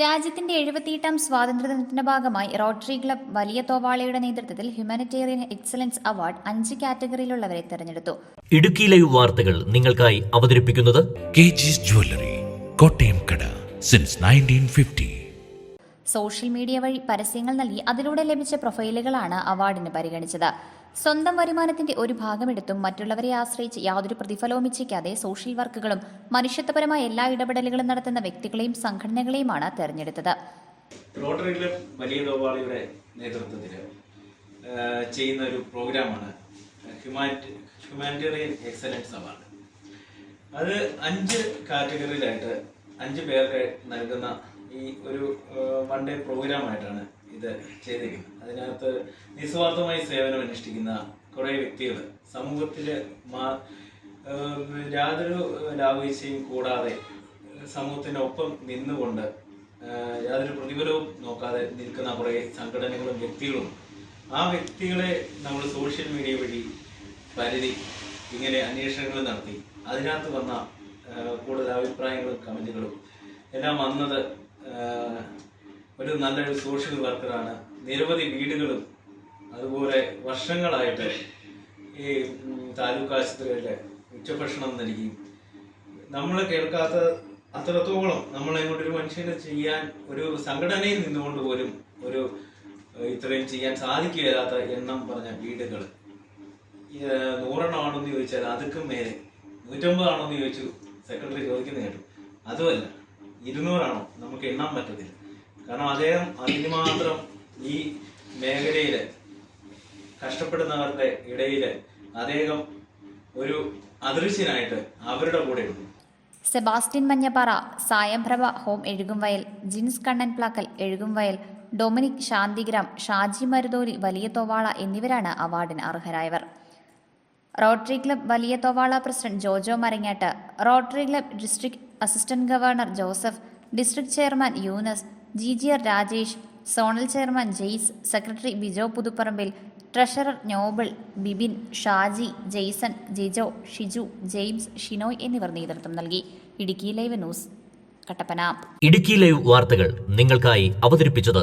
രാജ്യത്തിന്റെ എഴുപത്തിയെട്ടാം സ്വാതന്ത്ര്യദിനത്തിന്റെ ഭാഗമായി rotary club വലിയ തോവാളയുടെ നേതൃത്വത്തിൽ ഹ്യൂമാനിറ്റേറിയൻ എക്സലൻസ് അവാർഡ് അഞ്ച് കാറ്റഗറിയിലുള്ളവരെ തെരഞ്ഞെടുത്തു. ഇടുക്കി ലൈവ് വാർത്തകൾ നിങ്ങൾക്കായി അവതരിപ്പിക്കുന്നത് ജ്വല്ലറി കോട്ടയം കട സിൻസ് സോഷ്യൽ മീഡിയ വഴി പരസ്യങ്ങൾ നൽകി അതിലൂടെ ലഭിച്ച പ്രൊഫൈലുകളാണ് അവാർഡിന് പരിഗണിച്ചത്. സ്വന്തം വരുമാനത്തിന്റെ ഒരു ഭാഗമെടുത്തും മറ്റുള്ളവരെ ആശ്രയിച്ച് യാതൊരു പ്രതിഫലവും ഇച്ഛിക്കാതെ സോഷ്യൽ വർക്കുകളും മനുഷ്യത്വപരമായ എല്ലാ ഇടപെടലുകളും നടത്തുന്ന വ്യക്തികളെയും സംഘടനകളെയുമാണ് തെരഞ്ഞെടുത്തത്. റോട്ടറി ക്ലബ് വലിയ തോവാളിയുടെ നേതൃത്വത്തിൽ ചെയ്യുന്ന ഒരു പ്രോഗ്രാമാണ് ഹ്യൂമാനിറ്റി ഹ്യൂമാനിറ്റേറിയൻ എക്സലൻസ് അവാർഡ് അത് അഞ്ച് കാറ്റഗറിയിലായിട്ട് അഞ്ച് പേർക്ക് നൽകുന്ന ഈ ഒരു വൺ ഡേ പ്രോഗ്രാമായിട്ടാണ് ഇത് ചെയ്തിരിക്കുന്നത് അതിനകത്ത് നിസ്വാർത്ഥമായി സേവനം അനുഷ്ഠിക്കുന്ന കുറേ വ്യക്തികൾ സമൂഹത്തിൽ മാ യാതൊരു ലാഭവീശയും കൂടാതെ സമൂഹത്തിനൊപ്പം നിന്നുകൊണ്ട് യാതൊരു പ്രതിഫലവും നോക്കാതെ നിൽക്കുന്ന കുറേ സംഘടനകളും വ്യക്തികളും. ആ വ്യക്തികളെ നമ്മൾ സോഷ്യൽ മീഡിയ വഴി പരിധി ഇങ്ങനെ അന്വേഷണങ്ങൾ നടത്തി. അതിനകത്ത് വന്ന കൂടുതൽ അഭിപ്രായങ്ങളും കമന്റുകളും എല്ലാം വന്നത് ഒരു നല്ലൊരു സോഷ്യൽ വർക്കറാണ്. നിരവധി വീടുകളും അതുപോലെ വർഷങ്ങളായിട്ട് ഈ താലൂക്ക് ആശുപത്രികളിൽ ഉച്ചഭക്ഷണം നൽകി. നമ്മൾ കേൾക്കാത്ത അത്രത്തോളം നമ്മളെ ഒരു മനുഷ്യന് ചെയ്യാൻ ഒരു സംഘടനയിൽ നിന്നുകൊണ്ട് പോലും ഒരു ഇത്രയും ചെയ്യാൻ സാധിക്കുകയില്ലാത്ത എണ്ണം പറഞ്ഞ വീടുകൾ നൂറെണ്ണമാണെന്ന് ചോദിച്ചാൽ അതുക്കും മേലെ നൂറ്റമ്പതാണോ എന്ന് ചോദിച്ചു സെക്രട്ടറി ചോദിക്കുന്ന കേട്ടു. അതുമല്ല ഇരുന്നൂറാണോ? നമുക്ക് എണ്ണാൻ പറ്റത്തില്ല. കാരണം അദ്ദേഹം അതിന് മാത്രം ഈ മേഖലയിൽ കഷ്ടപ്പെടുന്നവരുടെ ഇടയിൽ അദ്ദേഹം ഒരു അദൃശ്യനായിട്ട് അവരുടെ കൂടെയുണ്ട് സെബാസ്റ്റ്യൻ മഞ്ഞപ്പാറ സായംപ്രഭ ഹോം എഴുകുംവയൽ ജിൻസ് കണ്ണൻ പ്ലാക്കൽ എഴുകുംവയൽ ഡൊമിനിക് ശാന്തിഗ്രാം ഷാജി മരുതോലി വലിയ തോവാള എന്നിവരാണ് അവാർഡിന് അർഹരായവർ. Rotary club Valiya Thovala president Jojo Marangattu Rotary club district assistant governor Joseph district chairman Younus G G R Rajesh zonal chairman Jaise secretary Bijo Puthuparambil treasurer Noble Bibin Shaji Jaison Jijo Shiju James Shinoy എന്നിവർ നേതൃത്വം നൽകി. Idukki live news Kattappana. Idukki live വാർത്തകൾ നിങ്ങൾക്കായി അവതരിപ്പിച്ചത്